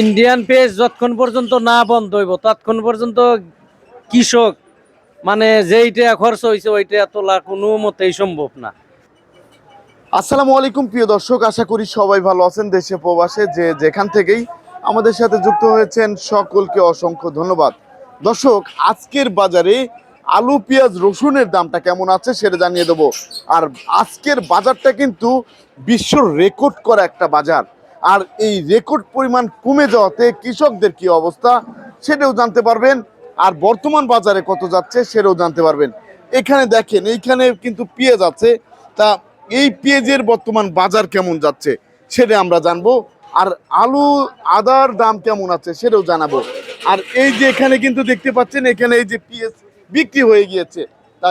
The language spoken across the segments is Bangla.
ইন্ডিয়ান পেজ যতক্ষণ পর্যন্ত না বন্ধ হইব, ততক্ষণ পর্যন্ত কৃষক মানে যেইটা খরচ হয়েছে ওইটা তোলা কোনো মতেই সম্ভব না। আসসালামু আলাইকুম প্রিয় দর্শক, আশা করি সবাই ভালো আছেন দেশে প্রবাসে, যে যেখান থেকেই আমাদের সাথে যুক্ত হয়েছেন সকলকে অসংখ্য ধন্যবাদ। দর্শক, আজকের বাজারে আলু, পেঁয়াজ, রসুনের দামটা কেমন আছে সেটা জানিয়ে দেবো। আর আজকের বাজারটা কিন্তু বিশ্ব রেকর্ড করা একটা বাজার। আর এই রেকর্ড পরিমাণ কমে যাওয়াতে কৃষকদের কি অবস্থা সেটাও জানতে পারবেন। আর বর্তমান বাজারে কত যাচ্ছে সেটাও জানতে পারবেন। এখানে দেখেন, এইখানে কিন্তু পেঁয়াজ আছে। তা এই পেঁয়াজের বর্তমান বাজার কেমন যাচ্ছে সেটা আমরা জানব। আর আলু, আদার দাম কেমন আছে সেটাও জানাব। আর এই যে এখানে কিন্তু দেখতে পাচ্ছেন, এখানে এই যে পেঁয়াজ বিক্রি হয়ে গিয়েছে। তা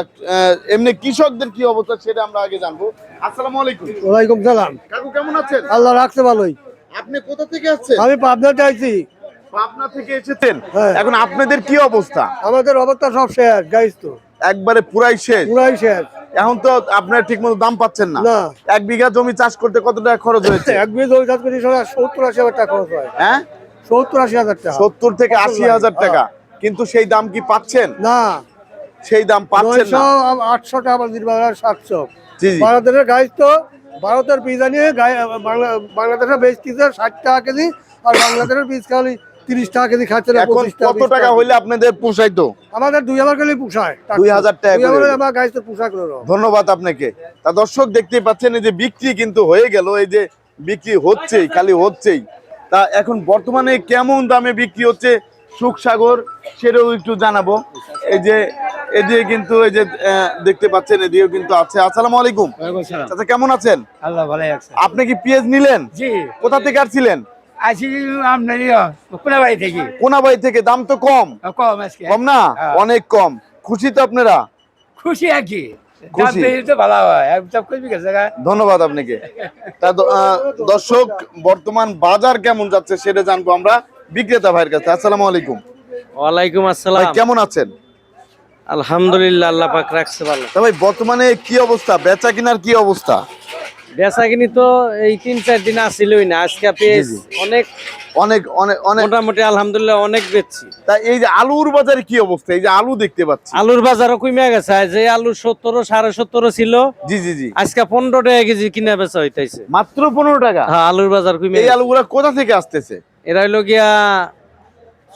এমনি কৃষকদের কি অবস্থা সেটা আমরা আগে জানব। আসসালামু আলাইকুম। ওয়ালাইকুম সালাম। কাকু কেমন আছেন? আল্লাহ রাখতে ভালোই। আপনি কোথা থেকে আসছেন? আমি পাবনাতে আইছি। পাবনা থেকে এসেছেন? হ্যাঁ। এখন আপনাদের কি অবস্থা? আমাদের অবস্থা সব শেষ তো। একবারে পুরাই শেষ? পুরাই শেষ। এখন তো আপনার ঠিক মতো দাম পাচ্ছেন না। এক বিঘা জমি চাষ করতে কত টাকা খরচ হয়েছে? এক বিঘা জমি চাষ করি সবাই সত্তর আশি হাজার টাকা খরচ হয়। হ্যাঁ? সত্তর আশি হাজার টাকা। সত্তর থেকে আশি হাজার টাকা। কিন্তু সেই দাম কি পাচ্ছেন? না। সেই দাম পাচ্ছেন না। আটশো টাকা বাজার সাতশো। ভারতের গাইছ তো ভারতের পিজা নিয়ে বাংলাদেশে বেচতেছে ষাট টাকা কেজি আর বাংলাদেশের পিস খালি তিরিশ টাকা কেজি খাচ্ছে না এখন টাকা কত 20 টাকা হইলে আপনাদের পোষাইতো আমাদের দুই হাজার কেজি পুষায় 2000 টাকা দুই হাজার করে। আমার গাইছ তো পোশাক। ধন্যবাদ আপনাকে। তা দর্শক দেখতেই পাচ্ছেন এই যে বিক্রি কিন্তু হয়ে গেল এই যে বিক্রি হচ্ছেই খালি হচ্ছেই। তা এখন বর্তমানে কেমন দামে বিক্রি হচ্ছে? সুখসাগর সেটাও একটু জানাব। এই যে এদিকে কিন্তু এই যে দেখতে পাচ্ছেন এদিকেও কিন্তু আছে। আসসালামু আলাইকুম। আচ্ছা কেমন আছেন? আল্লাহ ভালো আছে। আপনি কি পেঁয়াজ নিলেন? জি। কোথা থেকে আসছিলেন? থেকে। দাম তো কম। কম না। অনেক কম। খুশি তো আপনারা? খুশি আর কি। হয়। ধন্যবাদ আপনাকে। তা দ- আহ, দর্শক বর্তমান বাজার কেমন যাচ্ছে সেটা জানব আমরা বিক্রেতা ভাইয়ের কাছে। আসসালামু আলাইকুম। ওয়ালাইকুম আসসালাম। কেমন আছেন? আলহামদুলিল্লাহ আল্লাহ পাক রাখছে ভালো। তা ভাই বর্তমানে কি অবস্থা? বেচা কিনার কি অবস্থা? বেচা কিনি তো এই তিন চার দিন আসিলই না আজকে জি। অনেক অনেক অনেক অনেক মোটামুটি আলহামদুলিল্লাহ অনেক বেচছি। তা এই যে আলুর বাজারে কি অবস্থা? এই যে আলু দেখতে পাচ্ছি। আলুর বাজারও কমে গেছে যে আলু সত্তর সাড়ে সত্তর ছিল। জি জি জি। আজকে পনেরো টাকা কেজি কিনা বেচা হইতেছে মাত্র পনেরো টাকা? হ্যাঁ আলুর বাজার কমে এই। আলুগুলা কোথা থেকে আসতেছে? এরা হইল গিয়া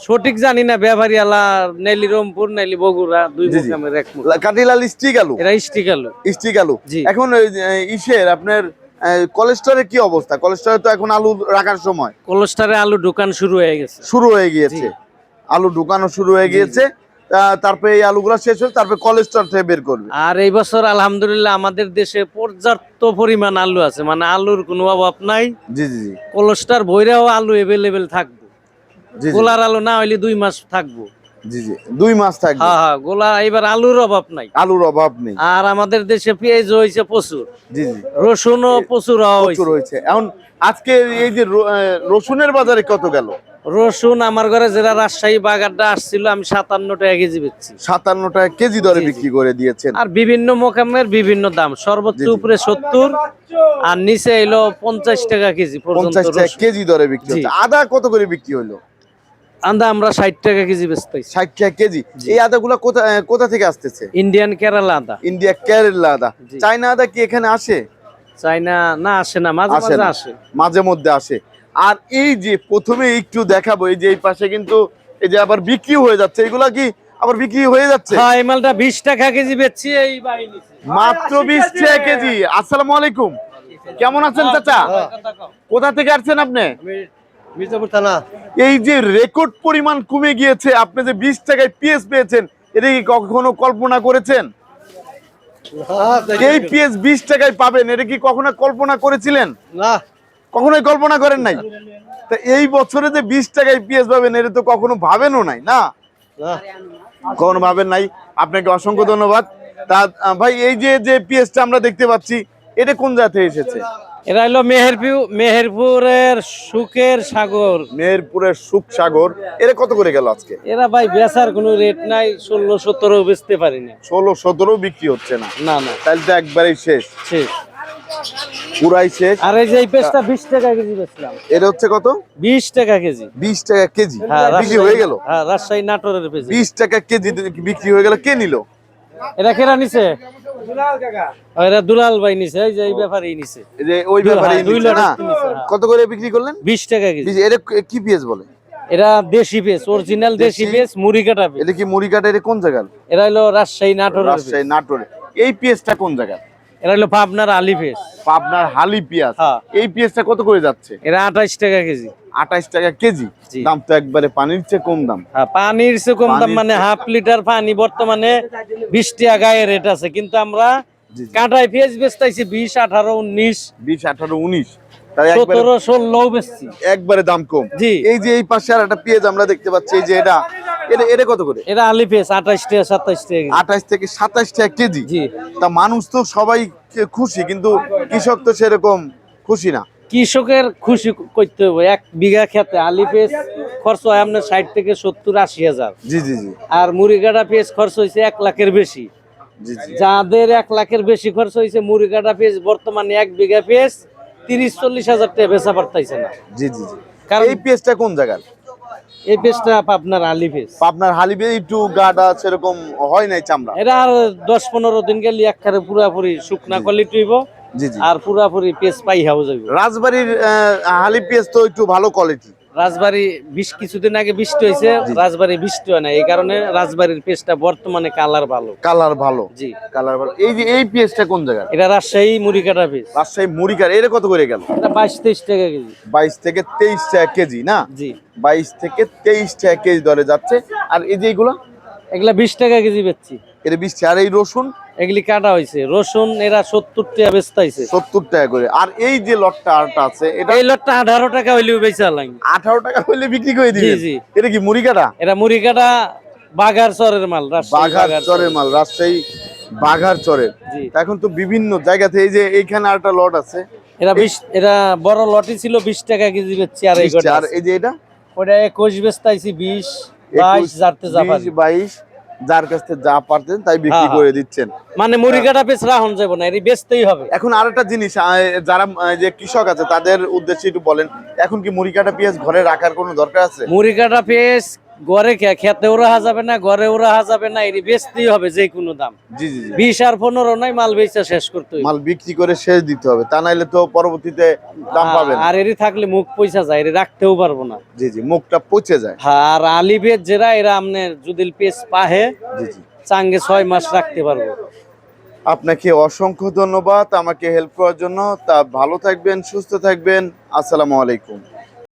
সঠিক জানি না ব্যাপারী আলা নেলি রংপুর নেলি বগুড়া দুই। মুখামের এক কাটিলাল স্টিক আলু এরা স্টিক আলু স্টিক আলু। এখন ইসের আপনার কোলেস্টরের কি অবস্থা? কোলেস্টরে তো এখন আলু রাখার সময়। কলস্টারে আলু দোকান শুরু হয়ে গেছে। শুরু হয়ে গিয়েছে। আলু ঢুকানো শুরু হয়ে গিয়েছে। তারপরে এই আলুগুলো শেষ হলে তারপরে কোলেস্টর থেকে বের করবে। আর এই বছর আলহামদুলিল্লাহ আমাদের দেশে পর্যাপ্ত পরিমাণ আলু আছে। মানে আলুর কোনো অভাব নাই। জি জি কলস্টার ভৈরাও আলু এভেলেবেল থাকব। গোলার আলু না হইলে দুই মাস থাকব। জি জি। দুই মাস থাকবে। হ্যাঁ হ্যাঁ গোলা এবার আলুর অভাব নাই। আলুর অভাব নেই। আর আমাদের দেশে পেঁয়াজ হয়েছে প্রচুর। জি জি। রসুনও প্রচুর প্রচুর হয়েছে এখন আজকে এই যে রসুনের বাজারে কত গেল? রসুন আমার ঘরে যারা রাজশাহী বাগানটা আসছিল আমি সাতান্ন টাকা কেজি বেচছি। সাতান্ন টাকা কেজি দরে। বিক্রি করে দিয়েছেন। আর বিভিন্ন মোকামের বিভিন্ন দাম সর্বোচ্চ। উপরে সত্তর আর নিচে এলো পঞ্চাশ টাকা কেজি পঞ্চাশ টাকা কেজি দরে বিক্রি। আদা কত করে বিক্রি হলো আন্দা আমরা ষাট টাকা কেজি বেচতেছি। ষাট টাকা কেজি। এই আদাগুলো কোথা কোথা থেকে আসতেছে? ইন্ডিয়ান কেরালা আদা। ইন্ডিয়া কেরালা আদা। চাইনা আদা কি এখানে আসে? চাইনা না আসে না মাঝে আসে মাঝে না। আসে। মাঝে মধ্যে আসে। আর এই যে প্রথমে একটু দেখাবো এই যে এই পাশে কিন্তু এই যে আবার বিক্রি হয়ে যাচ্ছে এগুলা কি আবার বিক্রি হয়ে যাচ্ছে? হ্যাঁ এই মালটা বিশ টাকা কেজি বেচছি এই বাহিনী মাত্র বিশ টাকা কেজি। আসসালামু আলাইকুম। কেমন আছেন চাচা? কোথা থেকে আসছেন আপনি? মির্জাপুর থানা। এই যে রেকর্ড পরিমাণ কমে গিয়েছে আপনি যে বিশ টাকায় পিএস পেয়েছেন এটা কি কখনো কল্পনা করেছেন? এই পিএস বিশ টাকায় পাবেন এটা কি কখনো কল্পনা করেছিলেন? না। কখনোই কল্পনা করেন নাই? তা এই বছরে যে বিশ টাকায় পিএস পাবেন এটা তো কখনো ভাবেনও নাই না? কখনো ভাবেন নাই? আপনাকে অসংখ্য ধন্যবাদ। তা ভাই এই যে যে পিএসটা আমরা দেখতে পাচ্ছি এটা কোন থেকে এসেছে? এরা হলো মেহেরপুর মেহেরপুরের সুখের সাগর। মেহেরপুরের সুখ সাগর। এরা কত করে গেল আজকে? এরা ভাই বেচার কোনো রেট নাই ষোলো সতেরো বেচতে পারি না। ষোলো সতেরো বিক্রি হচ্ছে না? না না। তাহলে তো একবারেই শেষ। শেষ। পুরাই শেষ। আর এই যে এই পেঁচটা বিশ টাকা কেজি বেচলাম। এটা হচ্ছে কত? বিশ টাকা কেজি। বিশ টাকা কেজি। হ্যাঁ বিক্রি হয়ে গেল? হ্যাঁ রাজশাহী নাটোরের পেঁচি বিশ টাকা কেজি বিক্রি হয়ে গেল। কে নিল? এরা কেরা নিছে? দুলাল ভাই নিছে এই যে এই ব্যাপারেই নিছে। এই যে ওই দুই- ব্যাপারে হ্যাঁ, না। কত করে বিক্রি করলেন? বিশ টাকা কেজি। এটা কি পিএস বলে? এরা দেশি পেঁচ অরিজিনাল দেশি? পেঁচ মুড়ি কাটা এটা কি মুড়ি কাটা এটা কোন জায়গার? এরা হলো রাজশাহী নাটোরের পেঁচ। রাজশাহী নাটোরে। এই পিএসটা কোন জায়গার? এরা হলো পাবনার আলি পেঁচ পাবনার হালি পেঁয়াজ হ্যাঁ। এই পেঁয়াজটা কত করে যাচ্ছে? এরা আঠাইশ টাকা কেজি। আঠাইশ টাকা কেজি। দাম তো একবারে পানির চেয়ে কম দাম। হ্যাঁ পানির চেয়ে কম দাম মানে হাফ লিটার পানি বর্তমানে বিশ টাকা গায়ে রেট আছে। কিন্তু আমরা। কাঁটায় পেঁয়াজ বেচতেছি বিশ আঠারো উনিশ। বিশ আঠারো উনিশ। সতেরো ষোলো বেচছি। একবারে দাম কম। জি। এই যে এই পাশে আর একটা পেঁয়াজ আমরা দেখতে পাচ্ছি এই যে এটা এটা এটা কত করে? এরা আলি পেঁয়াজ আঠাইশ টাকা সাতাইশ টাকা আঠাশ থেকে সাতাশ টাকা কেজি। জি। তা মানুষ তো সবাই খুশি কিন্তু কৃষক তো সেরকম খুশি না। কৃষকের খুশি করতে হবে। এক বিঘা খেতে আলি পেঁয়াজ খরচ হয় আপনার ষাট থেকে সত্তর আশি হাজার। জি জি জি। আর মুড়িগাড়া পেঁয়াজ খরচ হয়েছে এক লাখের বেশি। যাদের এক লাখের বেশি খরচ হয়েছে মুড়িগাড়া পেঁয়াজ বর্তমানে এক বিঘা পেঁয়াজ তিরিশ চল্লিশ হাজার টাকা বেচা পারতাইছে না। জি জি জি। কারণ এই পেঁয়াজটা কোন জায়গার? এই পেঁয়াজটা আপনার আলি পেঁয়াজ। আপনার হালিবে একটু গাটা সেরকম হয় নাই চামড়া? এটা আর দশ পনেরো দিন গেলে একবারে পুরাপুরি শুকনা কোয়ালিটি জি আর পুরাপুরি পেঁয়াজ পাই হাও যাইব। রাজবাড়ির হালি পেঁয়াজ তো একটু ভালো কোয়ালিটি রাজবাড়ি বিশ কিছুদিন আগে বৃষ্টি হয়েছে রাজবাড়ি বৃষ্টি হয় না এই কারণে রাজবাড়ির পেঁয়াজটা বর্তমানে কালার ভালো। কালার ভালো। জি। কালার ভালো। এই যে এই পেঁয়াজটা কোন জায়গা এটা রাজশাহী মুড়ি কাটা পেঁয়াজ। রাজশাহী মুড়িকার। এর কত করে গেল? এটা বাইশ তেইশ টাকা কেজি। বাইশ থেকে তেইশ টাকা কেজি না? জি। বাইশ থেকে তেইশ টাকা কেজি দরে যাচ্ছে। আর এই যে এইগুলো এগুলা বিশ টাকা কেজি বেচছি। এটা বিশ আর এই রসুন? এগুলি কাটা হয়েছে রসুন এরা সত্তর টাকা বেচতাইছে সত্তর টাকা করে। আর এই যে লটটা আরটা আছে এটা এই লটটা আঠারো টাকা হইলে বেচা লাগে আঠারো টাকা হইলে বিক্রি করে দিবেন? জি। এটা কি মুড়ি কাটা? এটা মুড়ি কাটা বাগার চরের মাল বাঘার চরের মাল রাজশাহী বাঘার চরের। এখন তো বিভিন্ন জায়গাতে এই যে এইখানে আরেকটা লট আছে। এরা বিশ এরা বড় লটি ছিল বিশ টাকা কেজি বেচছি আর এই যে এটা? ওটা একুশ বেচতাইছি বিশ বাইশ যাতে যা বাইশ। যার কাছ থেকে যা পারতেন তাই বিক্রি হ্যাঁ, করে দিচ্ছেন। মানে মুড়ি কাটা পেছ রাহন যাব না এর বেচতেই হবে। এখন আরেকটা জিনিস যারা যে কৃষক আছে তাদের উদ্দেশ্যে একটু বলেন এখন কি মুড়ি কাটা পেঁয়াজ ঘরে রাখার কোনো দরকার আছে? মুড়ি কাটা পেঁয়াজ ঘরে খে- খেতেও রাখা যাবে না ঘরে রাখা যাবে না এর বেচতেই হবে যে কোনো দাম। জি জি বিশ আর পনেরো নয় মাল বেচা শেষ করতে। মাল বিক্রি করে শেষ দিতে হবে তা নাইলে তো পরবর্তীতে দাম পাবেন আর এরই থাকলে মুখ পয়সা যায় এর রাখতেও পারব না। জি জি মুখটা পচে যায়। হ্যাঁ, আর আলি পেজ যেরা এরা আমনে যদি পেস পাহে জি জি। চাঙ্গে ছয় মাস রাখতে পারব। আপনাকে অসংখ্য ধন্যবাদ আমাকে হেল্প করার জন্য। তা ভালো থাকবেন সুস্থ থাকবেন। আসসালামু আলাইকুম।